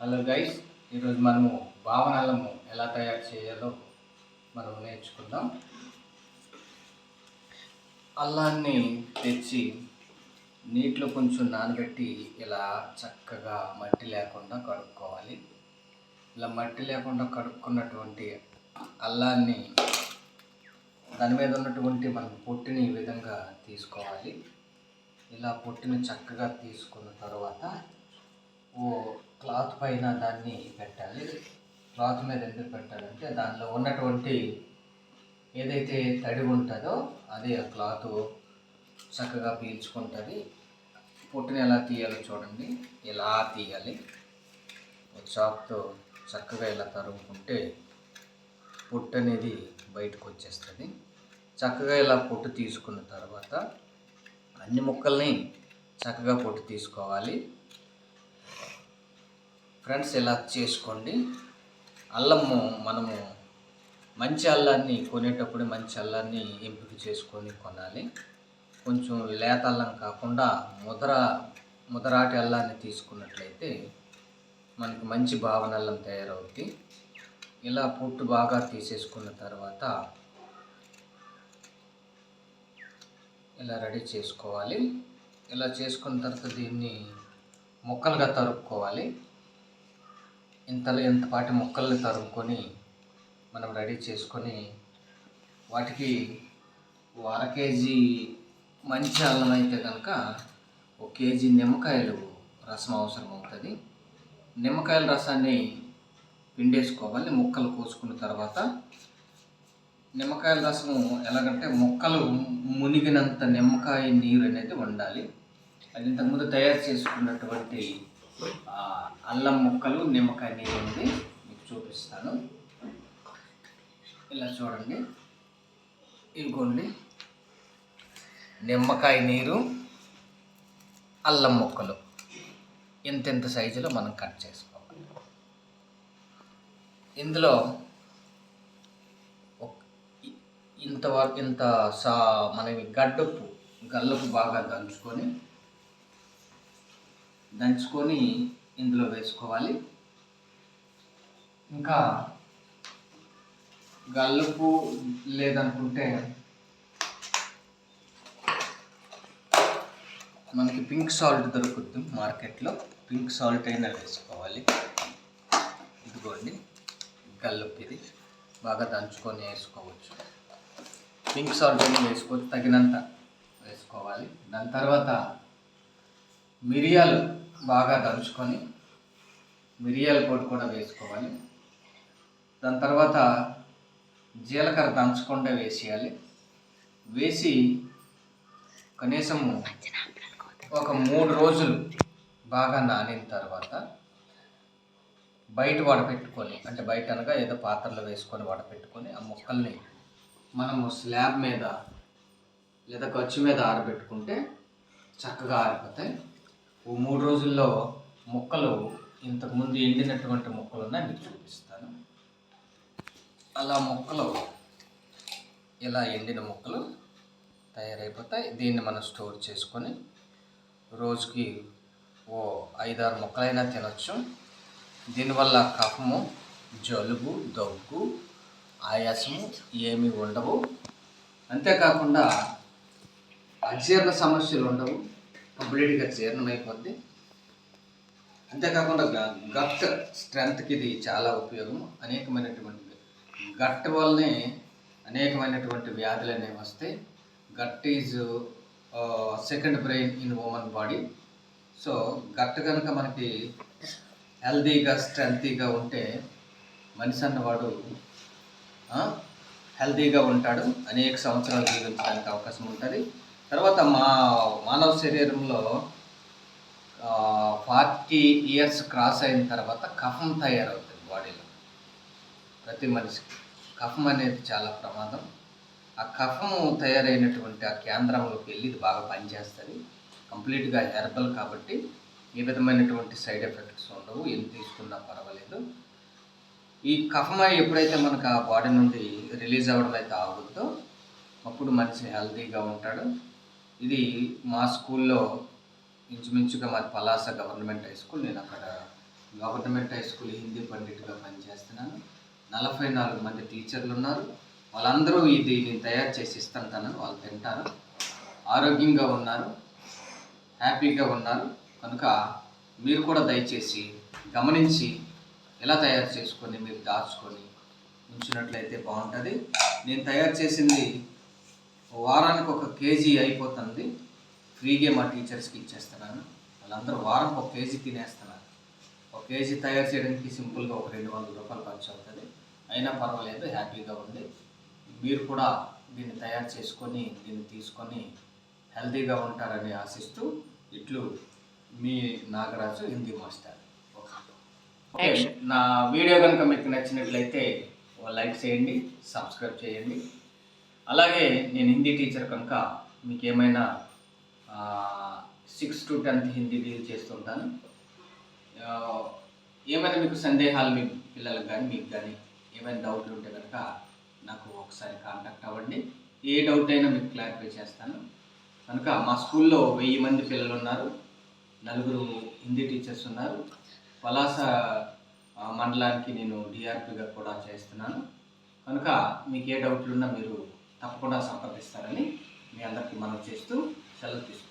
Hello guys ఈరోజు మనము భావనలము ఎలా తయారు చేయాలో మనం నేర్చుకుందాం. అల్లాన్ని తెచ్చి నీటిలో కొంచెం నానబెట్టి ఇలా చక్కగా మట్టి లేకుండా కడుక్కోవాలి. ఇలా మట్టి లేకుండా కడుక్కున్నటువంటి అల్లాన్ని దాని మీద ఉన్నటువంటి మనం పొట్టిని ఈ విధంగా తీసుకోవాలి. ఇలా పొట్టిని చక్కగా తీసుకున్న తర్వాత క్లాత్ పైన దాన్ని పెట్టాలి. క్లాత్ మీద ఎందుకు పెట్టాలంటే దానిలో ఉన్నటువంటి ఏదైతే తడి ఉంటుందో అది ఆ క్లాత్ చక్కగా పీల్చుకుంటుంది. పొట్టుని ఎలా తీయాలో చూడండి. ఇలా తీయాలి? చాక్తో చక్కగా ఇలా తరుముకుంటే పొట్టు అనేది బయటకు వచ్చేస్తుంది. చక్కగా ఇలా పొట్టు తీసుకున్న తర్వాత అన్ని ముక్కల్ని చక్కగా పొట్టు తీసుకోవాలి. ఫ్రెండ్స్ ఇలా చేసుకోండి? అల్లము మనము మంచి అల్లాన్ని కొనేటప్పుడు మంచి అల్లాన్ని ఎంపిక చేసుకొని కొనాలి. కొంచెం లేత అల్లం కాకుండా ముదర ముదరాటి అల్లాన్ని తీసుకున్నట్లయితే మనకి మంచి భావన అల్లం తయారవుద్ది. ఇలా పుట్టు బాగా తీసేసుకున్న తర్వాత ఇలా రెడీ చేసుకోవాలి. ఇలా చేసుకున్న తర్వాత దీన్ని ముక్కలుగా తరుక్కోవాలి. ఇంతలో ఇంతపాటి ముక్కల్ని తరుముకొని మనం రెడీ చేసుకొని వాటికి వర అర కేజీ మంచి అల్లం అయితే కనుక ఒక కేజీ నిమ్మకాయలు రసం అవసరం అవుతుంది. నిమ్మకాయల రసాన్ని పిండేసుకోవాలి ముక్కలు కోసుకున్న తర్వాత. నిమ్మకాయల రసము ఎలాగంటే ముక్కలు మునిగినంత నిమ్మకాయ నీరు అనేది ఉండాలి అది ఇంతకుముందు తయారు చేసుకున్నటువంటి అల్లం ముక్కలు నిమ్మకాయ నీరు ఉంది మీకు చూపిస్తాను. ఇలా చూడండి. ఇదిగోండి. నిమ్మకాయ నీరు అల్లం ముక్కలు. ఇంత సైజులో మనం కట్ చేసుకోవాలి? ఇందులో ఒక- ఇంత వరకు ఇంత సా మనకి గడ్డపు గల్లుపు బాగా దంచుకొని దంచుకొని ఇందులో వేసుకోవాలి. ఇంకా గల్లుపు లేదనుకుంటే మనకి పింక్ సాల్ట్ దొరుకుతుంది మార్కెట్లో. పింక్ సాల్ట్ అయినా వేసుకోవాలి. ఇదిగోండి గల్లుపు ఇది. బాగా దంచుకొని వేసుకోవచ్చు. పింక్ సాల్ట్ అయినా వేసుకోవచ్చు తగినంత వేసుకోవాలి. దాని తర్వాత మిరియాలు బాగా దంచుకొని మిరియాల పొడి కూడా వేసుకోవాలి. దాని తర్వాత జీలకర్ర దంచకుండా వేసేయాలి. వేసి కనీసం ఒక మూడు రోజులు బాగా నానిన తర్వాత బయట వడపెట్టుకొని అంటే బయట అనగా ఏదో పాత్రలో వేసుకొని వడపెట్టుకొని ఆ ముక్కల్ని మనము స్లాబ్ మీద లేదా ఖర్చు మీద ఆరబెట్టుకుంటే చక్కగా ఆరిపోతాయి. ఓ మూడు రోజుల్లో మొక్కలు ఇంతకుముందు ఎండినటువంటి మొక్కలు ఉన్నాయి మీకు చూపిస్తాను. అలా మొక్కలు ఇలా ఎండిన మొక్కలు తయారైపోతాయి దీన్ని మనం స్టోర్ చేసుకొని రోజుకి ఓ ఐదారు మొక్కలైనా తినచ్చు. దీనివల్ల కఫము జలుబు దగ్గు ఆయాసము ఏమీ ఉండవు. అంతేకాకుండా అజీర్ణ సమస్యలు ఉండవు. కంప్లీట్గా జీర్ణమైపోద్ది. అంతేకాకుండా గట్ స్ట్రెంత్కి ఇది చాలా ఉపయోగం అనేకమైనటువంటి గట్ వల్లనే అనేకమైనటువంటి వ్యాధులు అనేవి వస్తాయి. Gut is second brain in human body. So gut కనుక మనకి హెల్దీగా స్ట్రెంతీగా ఉంటే మనిషి అన్నవాడు హెల్దీగా ఉంటాడు. అనేక సంవత్సరాలు జీవించడానికి అవకాశం ఉంటుంది. తర్వాత మా మానవ శరీరంలో ఫార్టీ ఇయర్స్ క్రాస్ అయిన తర్వాత కఫం తయారవుతుంది బాడీలో. ప్రతి మనిషికి. కఫం అనేది చాలా ప్రమాదం. ఆ కఫం తయారైనటువంటి ఆ కేంద్రంలోకి వెళ్ళి ఇది బాగా పనిచేస్తుంది. కంప్లీట్గా హెర్బల్ కాబట్టి ఏ విధమైనటువంటి సైడ్ ఎఫెక్ట్స్ ఉండవు. ఏం తీసుకున్నా పర్వాలేదు. ఈ కఫం ఎప్పుడైతే మనకు ఆ బాడీ నుండి రిలీజ్ అవ్వడం అయితే ఆగుద్దో అప్పుడు మనిషి హెల్తీగా ఉంటాడు. ఇది మా స్కూల్లో ఇంచుమించుగా మాది పలాస గవర్నమెంట్ హై స్కూల్. నేను అక్కడ గవర్నమెంట్ హై స్కూల్ హిందీ పండిట్గా పనిచేస్తున్నాను. నలభై నాలుగు మంది టీచర్లు ఉన్నారు. వాళ్ళందరూ ఇది నేను తయారు చేసి ఇస్తాను వాళ్ళు తింటారు. ఆరోగ్యంగా ఉన్నారు. హ్యాపీగా ఉన్నారు. కనుక మీరు కూడా దయచేసి గమనించి ఎలా తయారు చేసుకొని మీరు దాచుకొని ఉంచినట్లయితే బాగుంటుంది. నేను తయారు చేసింది వారానికి ఒక కేజీ అయిపోతుంది. ఫ్రీగా మా టీచర్స్కి ఇచ్చేస్తున్నాను. వాళ్ళందరూ వారం ఒక కేజీ తినేస్తున్నారు. ఒక కేజీ తయారు చేయడానికి సింపుల్గా ఒక రెండు వందల రూపాయలు ఖర్చు అవుతుంది. అయినా పర్వాలేదు హ్యాపీగా ఉంది మీరు కూడా దీన్ని తయారు చేసుకొని దీన్ని తీసుకొని హెల్తీగా ఉంటారని ఆశిస్తూ ఇట్లు మీ నాగరాజు హిందీ మాస్టర్. ఓకే. నా వీడియో కనుక మీకు నచ్చినట్లయితే లైక్ చేయండి సబ్స్క్రైబ్ చేయండి. అలాగే నేను హిందీ టీచర్ కనుక మీకు ఏమైనా six to tenth Hindi deal చేస్తుంటాను. ఏమైనా మీకు సందేహాలు మీ పిల్లలకు కానీ మీకు కానీ ఏమైనా డౌట్లు ఉంటే కనుక నాకు ఒకసారి కాంటాక్ట్ అవ్వండి. ఏ డౌట్ అయినా మీకు క్లారిఫై చేస్తాను. కనుక మా స్కూల్లో వెయ్యి మంది పిల్లలు ఉన్నారు నలుగురు హిందీ టీచర్స్ ఉన్నారు. పలాస మండలానికి నేను డిఆర్పిగా కూడా చేస్తున్నాను. కనుక మీకు ఏ డౌట్లు ఉన్నా మీరు తప్పకుండా సంప్రదిస్తారని మీ అందరికీ మనం చేస్తూ సెలవు తీసుకుంటాం